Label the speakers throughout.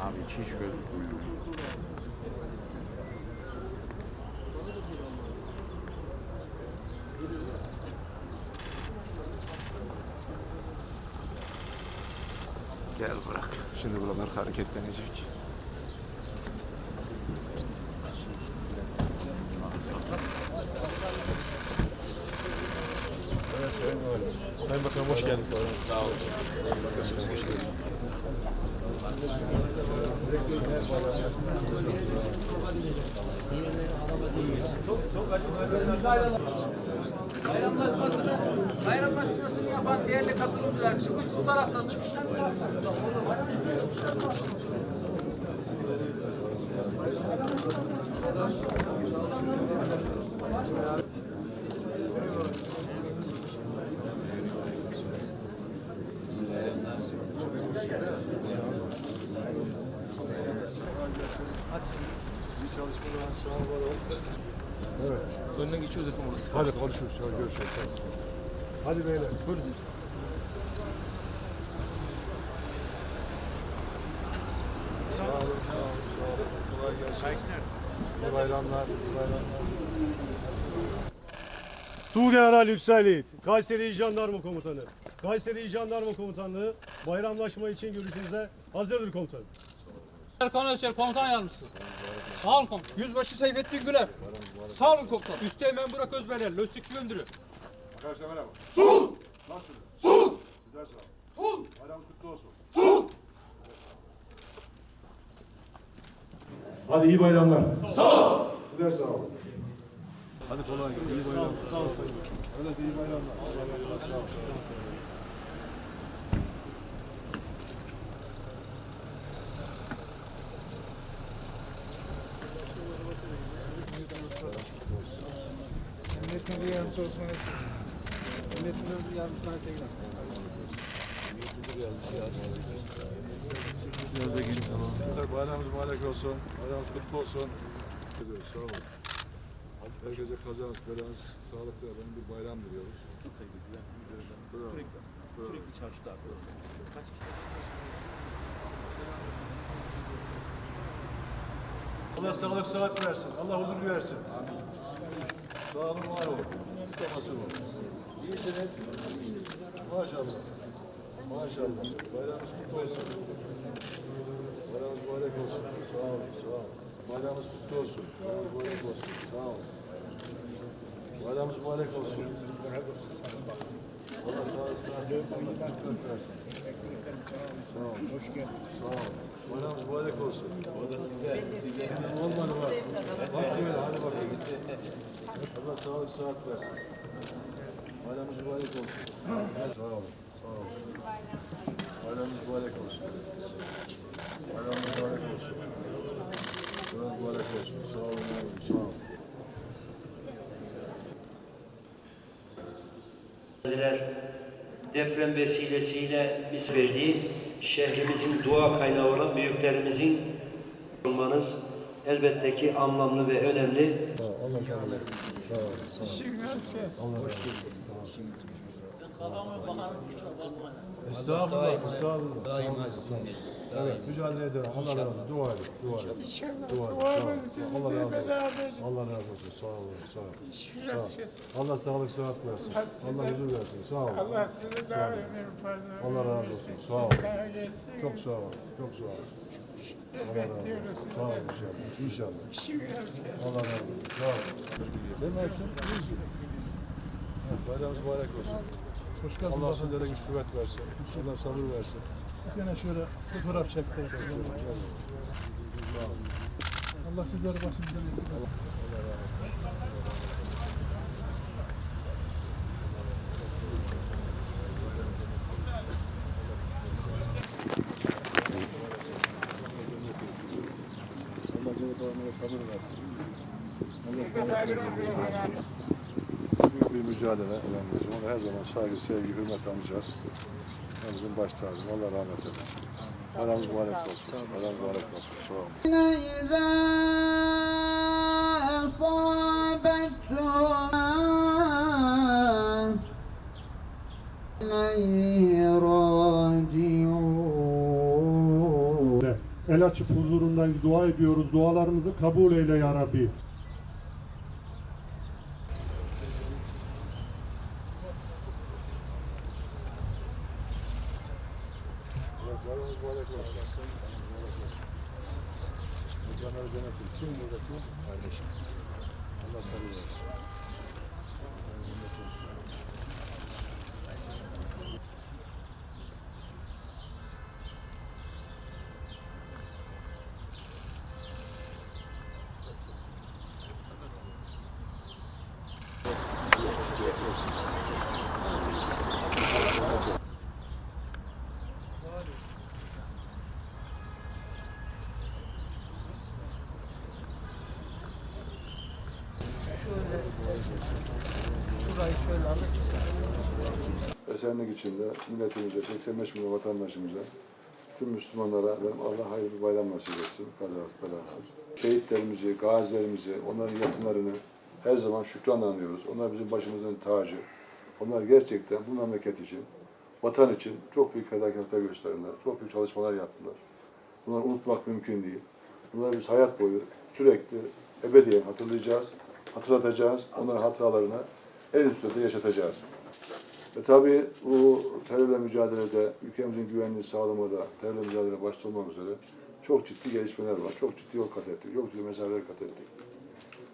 Speaker 1: Abi hiç hiç gözükmüyor. Gel bırak. Şimdi buralar hareketlenecek.
Speaker 2: Sayın Bakanım hoş geldiniz. Sağ olun.
Speaker 3: Bayramlaşmasını, bayramlaşmasını yapan değerli katılımcılar çıkış bu taraftan çıkıştan bu taraftan.
Speaker 2: Evet.
Speaker 4: Önden geçiyoruz efendim orası.
Speaker 2: Hadi konuşuruz. Hadi görüşürüz. Hadi beyler. Buyurun. Sağ olun, sağ olun, sağ olun. Kolay gelsin. İyi bayramlar, iyi bayramlar.
Speaker 5: Tuğgeneral Yüksel Yiğit, Kayseri Jandarma Komutanı. Kayseri Jandarma Komutanlığı bayramlaşma için görüşünüze hazırdır komutanım.
Speaker 3: Erkan Özçel komutan yardımcısı. Sağ olun komutan.
Speaker 6: Yüzbaşı Seyfettin Güler. Sağ olun komutan.
Speaker 3: Üsteğmen Burak Özberel, Löstükçü Müdürü.
Speaker 2: Arkadaşlar merhaba. Sul! Nasılsınız? Sul! Güzel sağ olun. Sul! Bayramınız kutlu olsun. Sul! Hadi iyi bayramlar. Sağ ol. Güzel sağ olun. Hadi kolay gelsin. İyi bayramlar. Sağ ol. Sağ ol. Öyleyse iyi bayramlar. İyi bayramlar. Sağ ol. Sağ ol.
Speaker 6: Yardımcısı olsun. Milletin bir yardımcısına sevgiler.
Speaker 2: Tekrar Bayramınız mübarek olsun. Bayramınız kutlu olsun. Sağ olun. Herkese kazanız, belanız, sağlıklı efendim bir bayram diliyoruz. Bravo. Bravo. Allah sağlık sıhhat versin. Allah huzur versin. Sağ olun, var olun. Tutmasın olun. İyisiniz. Maşallah. Maşallah. Bayramınız kutlu olsun. Bayramınız mübarek olsun. Sağ olun, sağ olun. Bayramınız kutlu olsun. Bayramınız mübarek olsun. Sağ olun. Bayramınız mübarek olsun. Allah sağlık, sıhhat versin. Sağ olun. Hoş geldin. Sağ olun. Bayramınız mübarek olsun. O da size. size. Olmadı bak. Bak böyle hadi bakalım. Allah sağlık, sıhhat versin. Bayramınız mübarek olsun. Sağ olun. Sağ olun. Bayramınız mübarek olsun. Bayramınız mübarek olsun. Bayramınız mübarek olsun. Sağ olun. Sağ olun.
Speaker 7: Deprem vesilesiyle bize verdiği şehrimizin dua kaynağı olan büyüklerimizin olmanız elbette ki anlamlı ve önemli.
Speaker 2: Estağfurullah. Estağfurullah. Daima sizinle. Evet, mücadele ederim. Allah razı olsun. Dua edin. Dua edin.
Speaker 8: İnşallah
Speaker 2: Dua edin.
Speaker 8: duamız sizinle beraber.
Speaker 2: Allah razı olsun. Sağ olun. Sağ olun.
Speaker 8: Şükür olsun.
Speaker 2: Allah sağlık sıhhat versin. Allah huzur versin. Sağ olun.
Speaker 8: Allah sizi daha ömür fazla
Speaker 2: Allah razı olsun. Sağ olun. Çok sağ olun. Çok sağ olun.
Speaker 8: Bekliyoruz
Speaker 2: Sağ olun
Speaker 8: sizden.
Speaker 2: inşallah. İnşallah.
Speaker 8: Şükür olsun.
Speaker 2: Allah razı olsun. Sağ olun. Sen nasılsın? İyisin. Evet, bayramınız mübarek olsun. Allah sizlere güç kuvvet versin. Allah sabır versin.
Speaker 9: Yine şöyle fotoğraf çektirelim. Allah sizleri başımızdan eksik etsin.
Speaker 2: Allah sabır versin. Büyük bir mücadele önemli. Ona her zaman saygı, sevgi, hürmet anacağız. Bizim baş tacım. Allah rahmet eylesin. Aramız mübarek olsun. Aramız mübarek olsun. Sağ olun.
Speaker 10: إذا
Speaker 4: el açıp huzurundayız, dua ediyoruz. Dualarımızı kabul eyle ya Rabbi.
Speaker 2: Esenlik içinde milletimize, 85 milyon vatandaşımıza, tüm Müslümanlara Allah hayırlı bir bayram nasip etsin, kazasız belasız. Şehitlerimizi, gazilerimizi, onların yakınlarını her zaman şükranla anıyoruz. Onlar bizim başımızın tacı. Onlar gerçekten bu memleket için, vatan için çok büyük fedakarlıklar gösterdiler. Çok büyük çalışmalar yaptılar. Bunları unutmak mümkün değil. Bunları biz hayat boyu sürekli ebediyen hatırlayacağız, hatırlatacağız. Onların hatıralarını en üst yaşatacağız. Ve tabii bu terörle mücadelede, ülkemizin güvenliğini sağlamada, terörle mücadele başta olmak üzere çok ciddi gelişmeler var. Çok ciddi yol kat ettik, çok ciddi mesafeler kat ettik.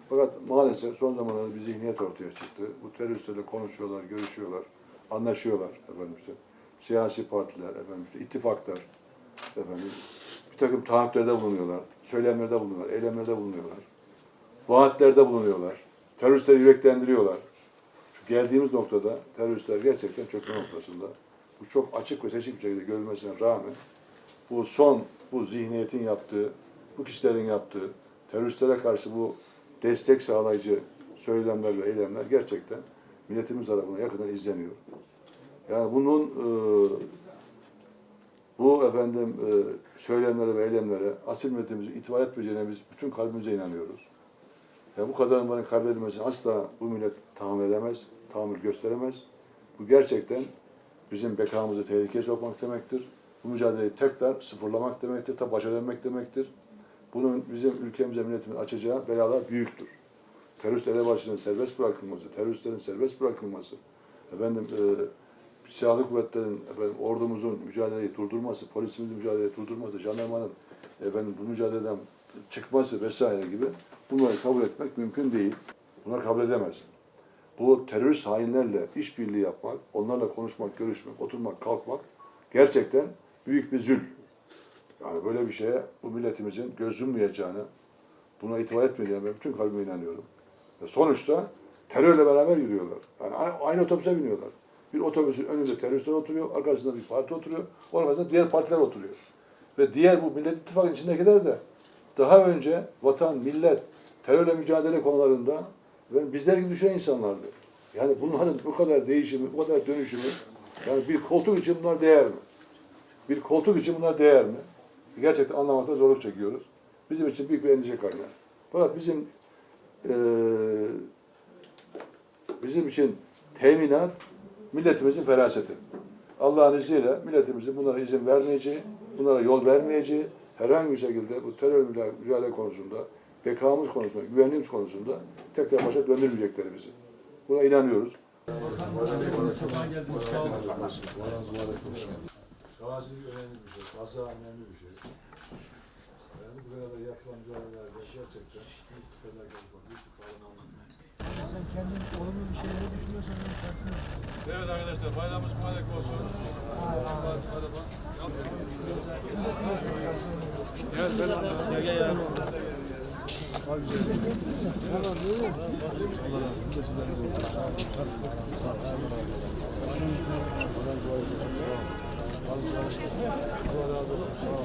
Speaker 2: Fakat maalesef son zamanlarda bir zihniyet ortaya çıktı. Bu teröristlerle konuşuyorlar, görüşüyorlar, anlaşıyorlar efendim işte. Siyasi partiler, efendim işte ittifaklar, efendim bir takım taahhütlerde bulunuyorlar, söylemlerde bulunuyorlar, eylemlerde bulunuyorlar. Vaatlerde bulunuyorlar. Teröristleri yüreklendiriyorlar. Geldiğimiz noktada teröristler gerçekten çökme noktasında. Bu çok açık ve seçik bir şekilde görülmesine rağmen bu son, bu zihniyetin yaptığı, bu kişilerin yaptığı, teröristlere karşı bu destek sağlayıcı söylemler ve eylemler gerçekten milletimiz tarafından yakından izleniyor. Yani bunun e, bu efendim e, söylemlere ve eylemlere asil milletimizin itibar etmeyeceğine biz bütün kalbimize inanıyoruz. Yani bu kazanımların kaybedilmesini asla bu millet tahammül edemez, tahammül gösteremez. Bu gerçekten bizim bekamızı tehlikeye sokmak demektir. Bu mücadeleyi tekrar sıfırlamak demektir, ta başa dönmek demektir. Bunun bizim ülkemize, milletimize açacağı belalar büyüktür. Terörist elebaşının serbest bırakılması, teröristlerin serbest bırakılması, efendim e, silahlı kuvvetlerin, efendim, ordumuzun mücadeleyi durdurması, polisimizin mücadeleyi durdurması, jandarmanın efendim, bu mücadeleden çıkması vesaire gibi bunları kabul etmek mümkün değil. Bunlar kabul edemez. Bu terörist hainlerle işbirliği yapmak, onlarla konuşmak, görüşmek, oturmak, kalkmak gerçekten büyük bir zül. Yani böyle bir şeye bu milletimizin göz yummayacağını, buna itibar etmeyeceğine ben bütün kalbime inanıyorum. Ve sonuçta terörle beraber yürüyorlar. Yani aynı otobüse biniyorlar. Bir otobüsün önünde teröristler oturuyor, arkasında bir parti oturuyor, arkasında diğer partiler oturuyor. Ve diğer bu Millet İttifakı'nın içindekiler de daha önce vatan, millet, terörle mücadele konularında ve bizler gibi düşünen insanlardı. Yani bunların bu kadar değişimi, bu kadar dönüşümü, yani bir koltuk için bunlar değer mi? Bir koltuk için bunlar değer mi? Gerçekten anlamakta zorluk çekiyoruz. Bizim için büyük bir endişe kaynağı. Fakat bizim eee bizim için teminat milletimizin feraseti. Allah'ın izniyle milletimizin bunlara izin vermeyeceği, bunlara yol vermeyeceği, herhangi bir şekilde bu terör mücadele konusunda, bekamız konusunda, güvenliğimiz konusunda tekrar başa döndürmeyecekleri bizi. Buna inanıyoruz. Gazilik önemli bir şey, kaza önemli bir şey. Yani bu kadar yapılan mücadelelerde gerçekten büyük bir var, büyük bir kahramanlık.
Speaker 9: Sen kendin olumlu bir şeyleri düşünüyorsan onun tersine.
Speaker 2: Evet arkadaşlar bayramımız mübarek olsun. Gel ben gel gel ya. Allah razı olsun.